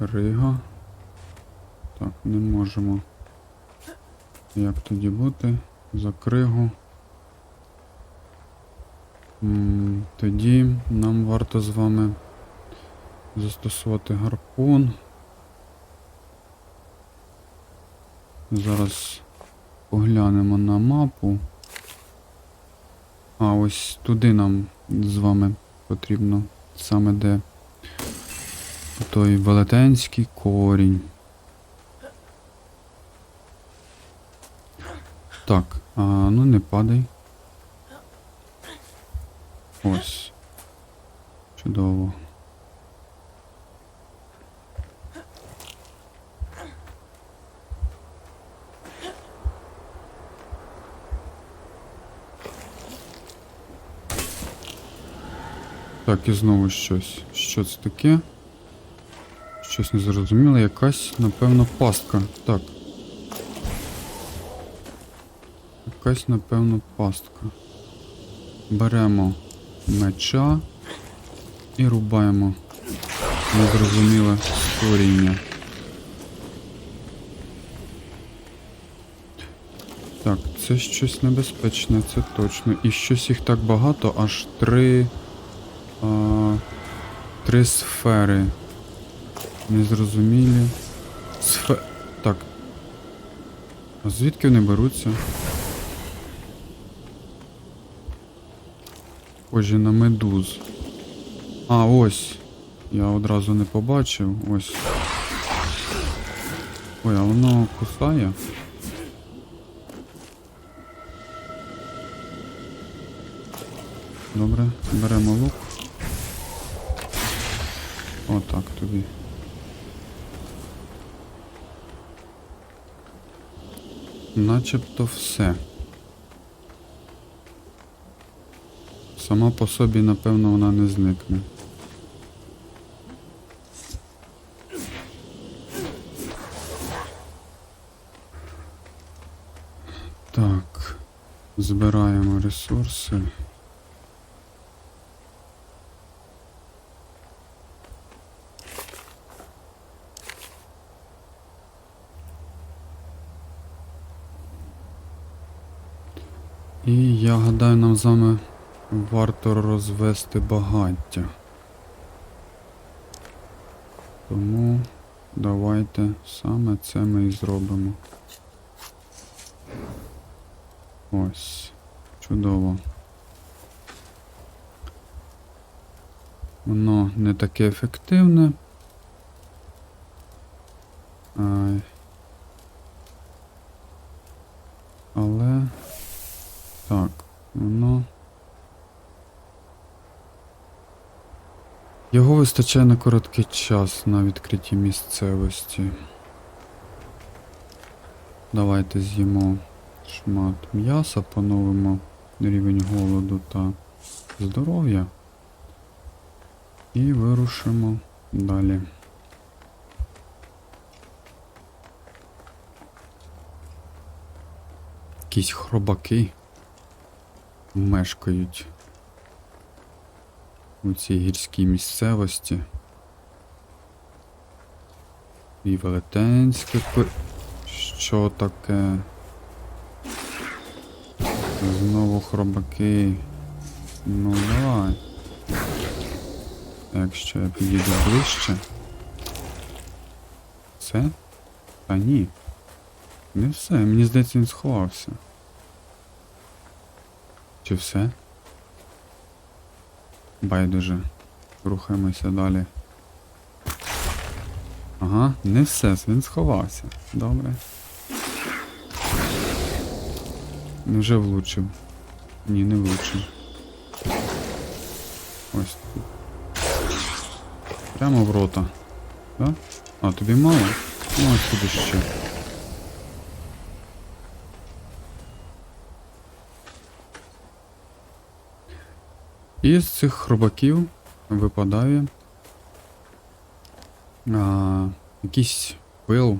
Крига. Так, не можемо. Як тоді бути? За кригу. Тоді нам варто з вами застосувати гарпун. Зараз поглянемо на мапу. А, ось туди нам з вами потрібно. Саме де той велетенський корінь. Так, а, ну не падай. Ось. Чудово. Так, і знову щось. Що це таке? Щось незрозуміле, якась, напевно, пастка. Так. Якась, напевно, пастка. Беремо меча і рубаємо незрозуміле створіння. Так, це щось небезпечне, це точно. І щось їх так багато, аж три. А, три сфери. Незрозумілі. Сфе... Так. А звідки вони беруться? Схожі на медуз. А, ось. Я одразу не побачив. Ось. Ой, а воно кусає. Добре, беремо лук. Отак тобі. Начебто все. Сама по собі, напевно, вона не зникне. Так, збираємо ресурси. І я гадаю, нам з вами варто розвести багаття. Тому давайте саме це ми і зробимо. Ось. Чудово. Воно не таке ефективне. Ай. Але. Так, воно. Його вистачає на короткий час на відкритій місцевості. Давайте з'їмо шмат м'яса, поновимо рівень голоду та здоров'я. І вирушимо далі. Якісь хробаки мешкають у цій гірській місцевості. І велетенське пи... Що таке? Знову хробаки. Ну давай. Якщо я підійду ближче. Це? Та ні. Не все, мені здається, він сховався. Чи все? Байдуже. Рухаємося далі. Ага, не все, він сховався. Добре. Вже влучив. Ні, не влучив. Ось тут. Прямо в рота. Так? А, тобі мало? Ну, ось туди ще. І з цих хробаків випадає а, якийсь пил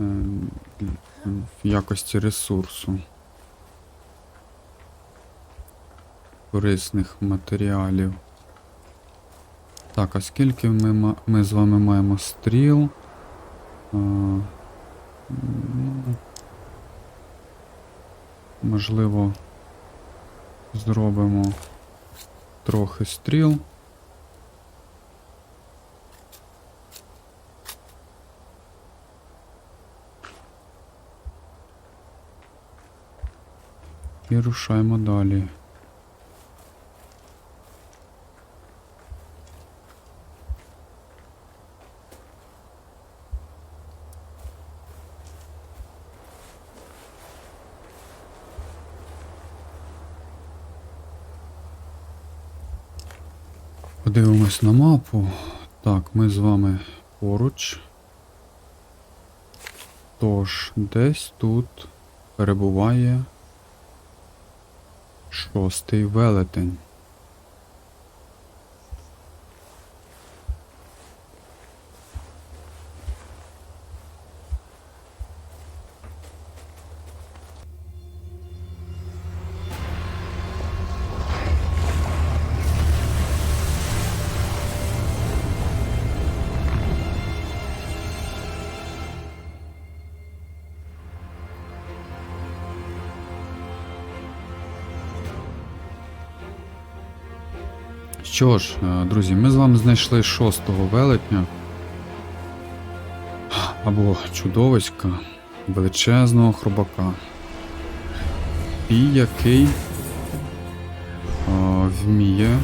е, в якості ресурсу. Корисних матеріалів. Так, а скільки ми, ми з вами маємо стріл? А, можливо, зробимо трохи стріл. І рушаємо далі. Подивимось на мапу. Так, ми з вами поруч. Тож, десь тут перебуває шостий велетень. Що ж, е, друзі, ми з вами знайшли шостого велетня. Або чудовиська величезного хробака. І який е, вміє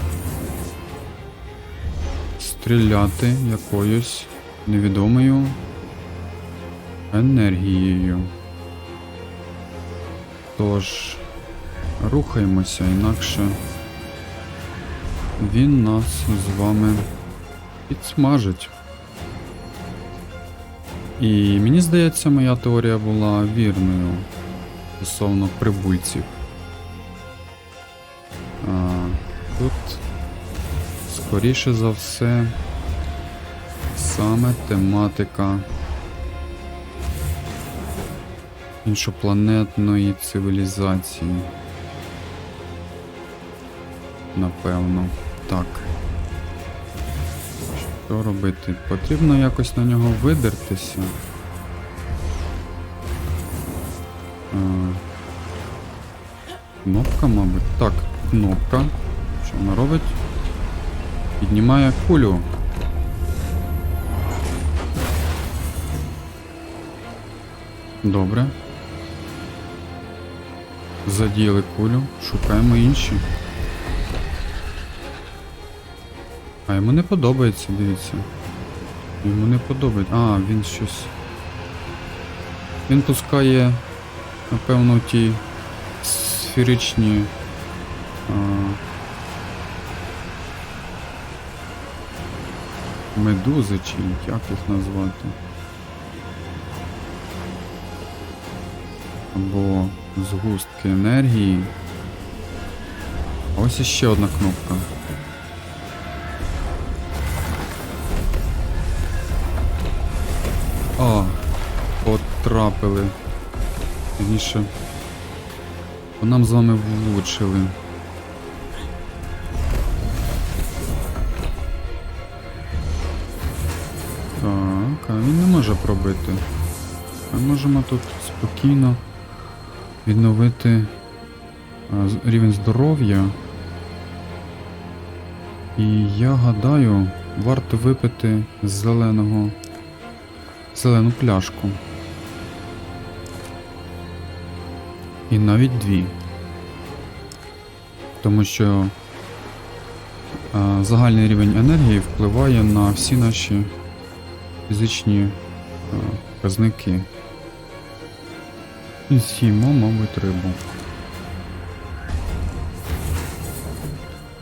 стріляти якоюсь невідомою енергією. Тож, рухаємося інакше він нас з вами підсмажить. І мені здається, моя теорія була вірною стосовно прибульців. А, тут, скоріше за все, саме тематика іншопланетної цивілізації. Напевно. Так. Що робити? Потрібно якось на нього видертися. Кнопка, мабуть. Так, кнопка. Що вона робить? Піднімає кулю. Добре. Задіяли кулю, шукаємо інші. А йому не подобається, дивіться. Йому не подобається. А, він щось. Він пускає, напевно, ті сферичні. А... Медузи чи як їх назвати. Або згустки енергії. Ось іще одна кнопка. Потрапили. Вірніше. По нам з вами влучили. Так, а він не може пробити. Ми можемо тут спокійно відновити рівень здоров'я. І я гадаю, варто випити з зеленого зелену пляшку. І навіть дві. Тому що а, загальний рівень енергії впливає на всі наші фізичні а, показники. І з'їмо, мабуть, рибу.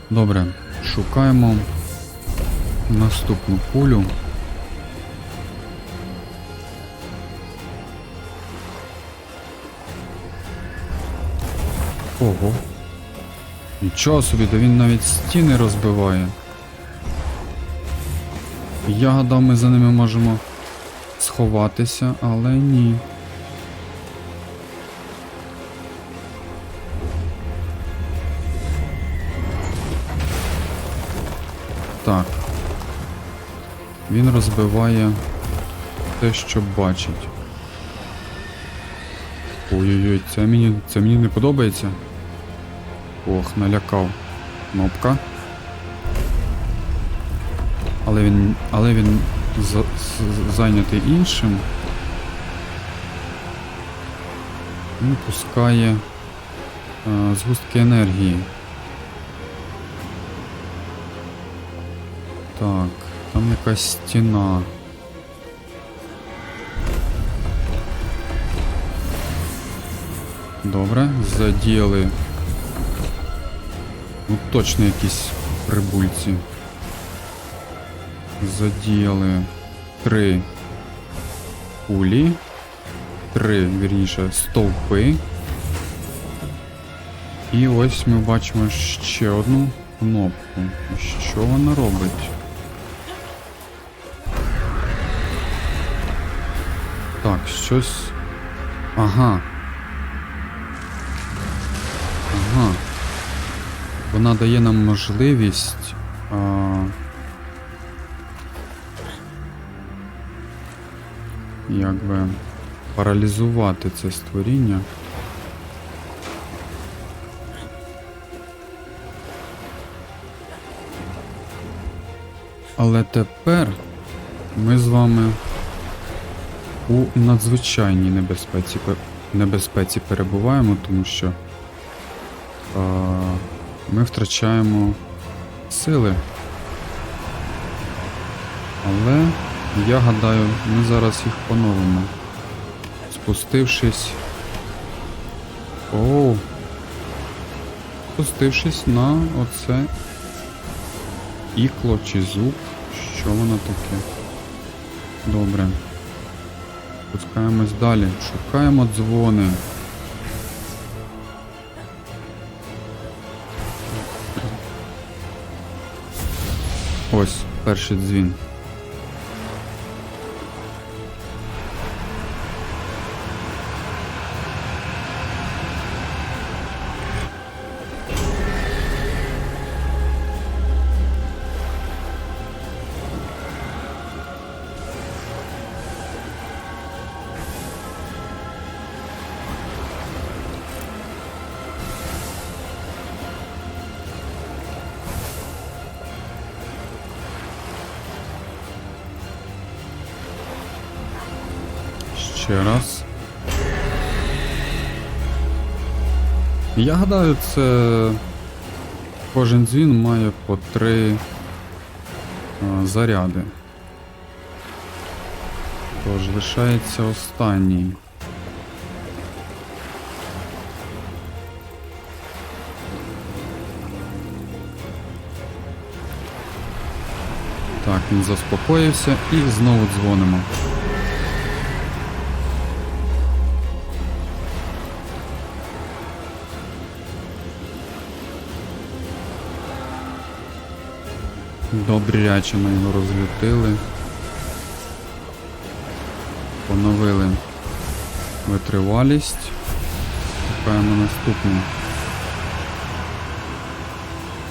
Добре, шукаємо наступну кулю. Ого. Нічого собі, да він навіть стіни розбиває. Я гадав, ми за ними можемо сховатися, але ні. Так. Він розбиває те, що бачить. Ой-ой-ой, це мені, це мені не подобається. Ох, налякав. Кнопка. Але він. Але він за, з- зайнятий іншим. Він пускає е, згустки енергії. Так, там якась стіна. Добре, задіяли. Ну точно якісь прибульці. Задіяли три кулі. Три, вірніше, стовпи. І ось ми бачимо ще одну кнопку. Що вона робить? Так, щось. Ага. Ага. Вона дає нам можливість. А... Якби паралізувати це створіння. Але тепер ми з вами у надзвичайній небезпеці, пе- небезпеці перебуваємо, тому що а, ми втрачаємо сили. Але я гадаю, ми зараз їх поновимо. Спустившись. Оу. Спустившись на оце ікло чи зуб. Що воно таке? Добре. Спускаємось далі. Шукаємо дзвони. Ось перший дзвін. Ще раз. Я гадаю, це кожен дзвін має по три а, заряди. Тож лишається останній. Так, він заспокоївся і знову дзвонимо. Добряче ми його розлютили. Поновили витривалість. Шукаємо наступний.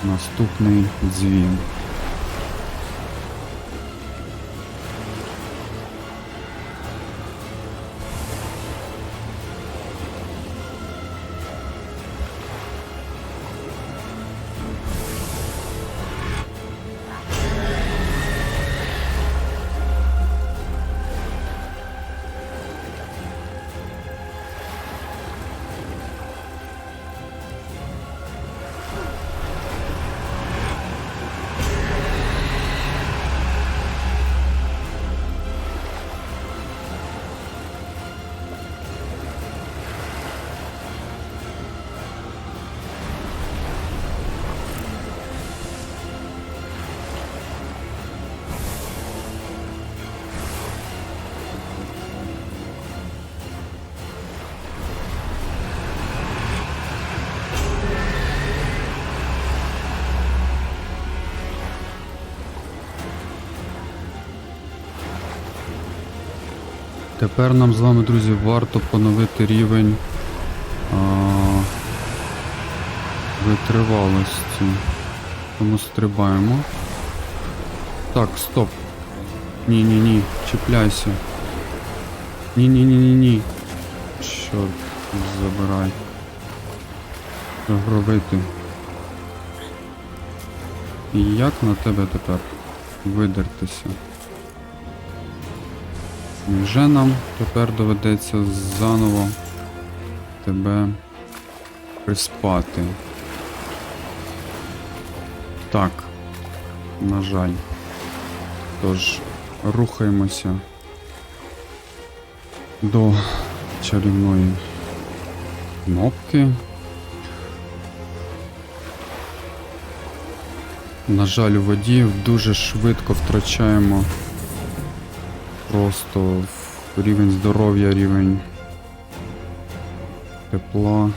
Наступний дзвін. Тепер нам з вами, друзі, варто поновити рівень а, витривалості. Тому стрибаємо. Так, стоп. Ні, ні, ні, чіпляйся. Ні, ні, ні, ні, ні. Чорт, забирай. Що робити? І як на тебе тепер видертися? Вже нам тепер доведеться заново тебе приспати. Так, на жаль. Тож, рухаємося до чарівної кнопки. На жаль, у воді дуже швидко втрачаємо просто рівень здоров'я, рівень тепла.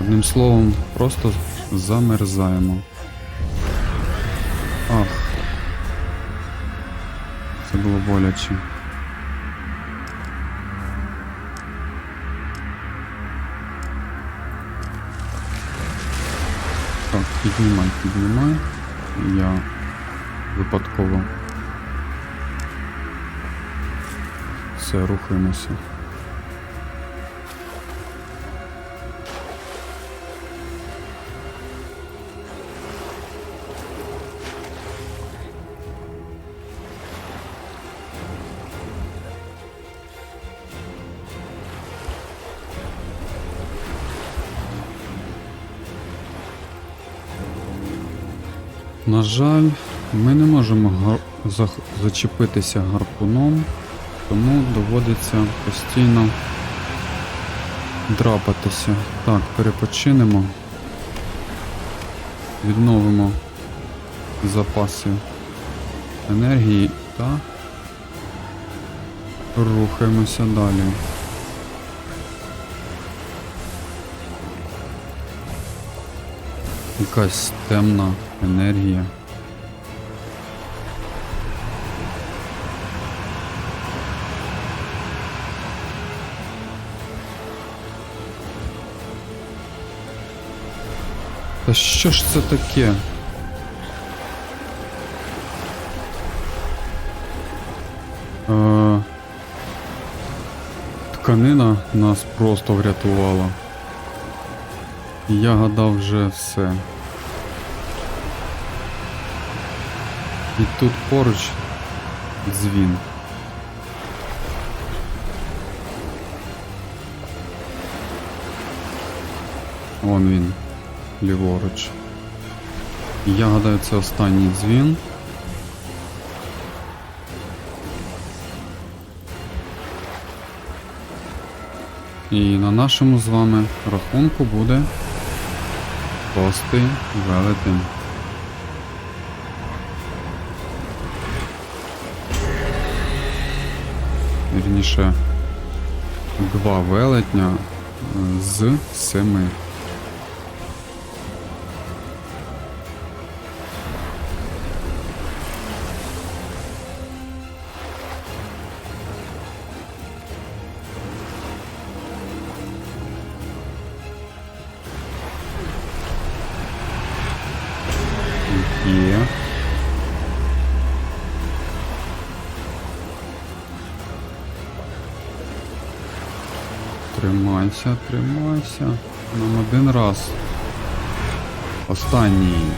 Одним словом, просто замерзаємо. Ах. Це було боляче. Так, піднімай, піднімай. Я випадково. Все, рухаємося. На жаль, ми не можемо зачепитися гарпуном, тому доводиться постійно драпатися. Так, перепочинемо. Відновимо запаси енергії та рухаємося далі. Якась темна енергія. Та що ж це таке? Е, тканина нас просто врятувала. Я гадав вже все. І тут поруч дзвін. Вон він, ліворуч. Я гадаю, це останній дзвін. І на нашому з вами рахунку буде шостий велетень. Вірніше, два велетня з семи. Тримайся, тримайся. Нам один раз. Останній.